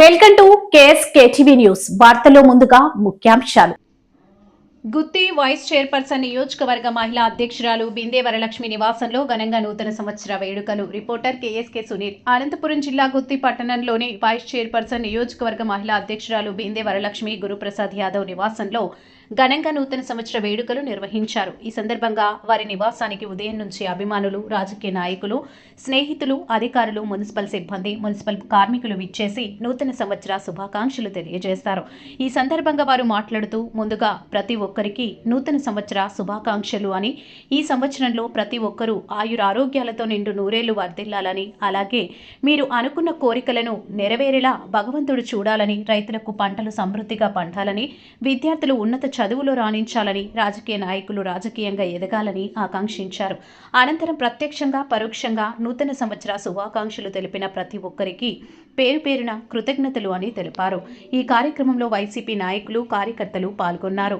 Welcome to KS KTV news. వార్తలో ముందుగా ముఖ్యాంశాలు. గుత్తి వైస్ చైర్పర్సన్ నియోజకవర్గ మహిళా అధ్యక్షురాలు బిందే వరలక్ష్మి నివాసంలో ఘనంగా నూతన సంవత్సర వేడుకలు. Reporter KSK Sunil. అనంతపురం జిల్లా గుత్తి పట్టణంలోని వైస్ చైర్పర్సన్ నియోజకవర్గ మహిళా అధ్యక్షురాలు బిందే వరలక్ష్మి గురుప్రసాద్ యాదవ్ నివాసంలో ఘనంగా నూతన సంవత్సర వేడుకలు నిర్వహించారు. ఈ సందర్భంగా వారి నివాసానికి ఉదయం నుంచి అభిమానులు రాజకీయ నాయకులు స్నేహితులు అధికారులు మున్సిపల్ సిబ్బంది మున్సిపల్ కార్మికులు విచ్చేసి నూతన సంవత్సర శుభాకాంక్షలు తెలియజేస్తారు. ఈ సందర్భంగా వారు మాట్లాడుతూ ముందుగా ప్రతి ఒక్కరికి నూతన సంవత్సర శుభాకాంక్షలు అని ఈ సంవత్సరంలో ప్రతి ఒక్కరూ ఆయురారోగ్యాలతో నిండు నూరేళ్ళు వర్ధిల్లాలని అలాగే మీరు అనుకున్న కోరికలను నెరవేరేలా భగవంతుడు చూడాలని రైతులకు పంటలు సమృద్ధిగా పండాలని విద్యార్థులు ఉన్నత చదువులో రాణించాలని రాజకీయ నాయకులు రాజకీయంగా ఎదగాలని ఆకాంక్షించారు. అనంతరం ప్రత్యక్షంగా పరోక్షంగా నూతన సంవత్సర శుభాకాంక్షలు తెలిపిన ప్రతి ఒక్కరికి పేరు పేరున కృతజ్ఞతలు అని తెలిపారు. ఈ కార్యక్రమంలో వైసీపీ నాయకులు కార్యకర్తలు పాల్గొన్నారు.